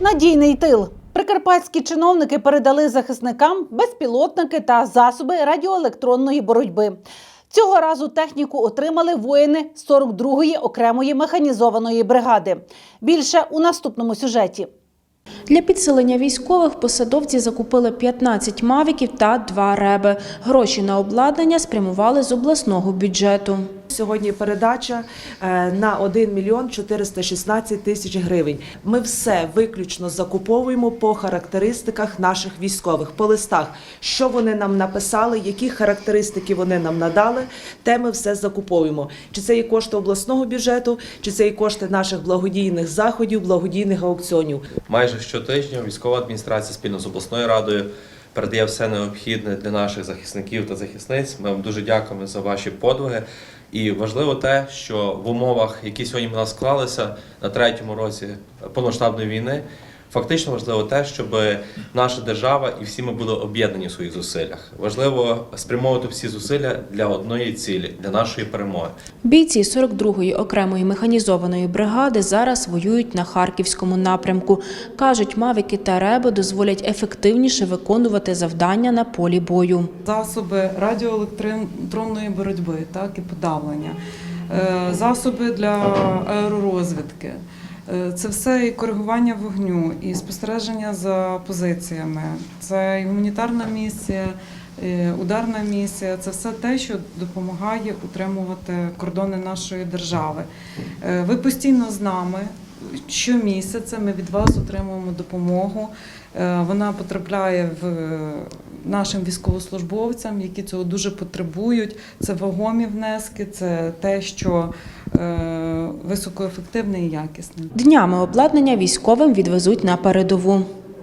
Надійний тил. Прикарпатські чиновники передали захисникам безпілотники та засоби радіоелектронної боротьби. Цього разу техніку отримали воїни 42-ї окремої механізованої бригади. Більше у наступному сюжеті. Для підсилення військових посадовці закупили 15 мавіків та 2 реби. Гроші на обладнання спрямували з обласного бюджету. Сьогодні передача е, на 1 мільйон 416 тисяч гривень. Ми все виключно закуповуємо по характеристиках наших військових, по листах, що вони нам написали, які характеристики вони нам надали, те ми все закуповуємо. Чи це є кошти обласного бюджету, чи це є кошти наших благодійних заходів, благодійних аукціонів. Майже щотижня військова адміністрація спільно з обласною радою передає все необхідне для наших захисників та захисниць. Ми вам дуже дякуємо за ваші подвиги. І важливо те, що в умовах, які сьогодні в нас склалися на третьому році повноштабної війни, фактично важливо те, щоб наша держава і всі ми були об'єднані в своїх зусиллях. Важливо спрямовувати всі зусилля для одної цілі, для нашої перемоги. Бійці 42-ї окремої механізованої бригади зараз воюють на харківському напрямку. Кажуть, мавіки та реби дозволять ефективніше виконувати завдання на полі бою. засоби радіоелектронної боротьби, так і подавлення, засоби для аеророзвідки. Е, Це все і коригування вогню, і спостереження за позиціями. Це і гуманітарна місія, і ударна місія. Це все те, що допомагає утримувати кордони нашої держави. Е, Ви постійно з нами. Щомісяця ми від вас отримуємо допомогу. Е, Вона потрапляє в е, нашим військовослужбовцям, які цього дуже потребують. Це вагомі внески, це те, що е, високоефективне і якісне. Днями обладнання військовим відвезуть на передову.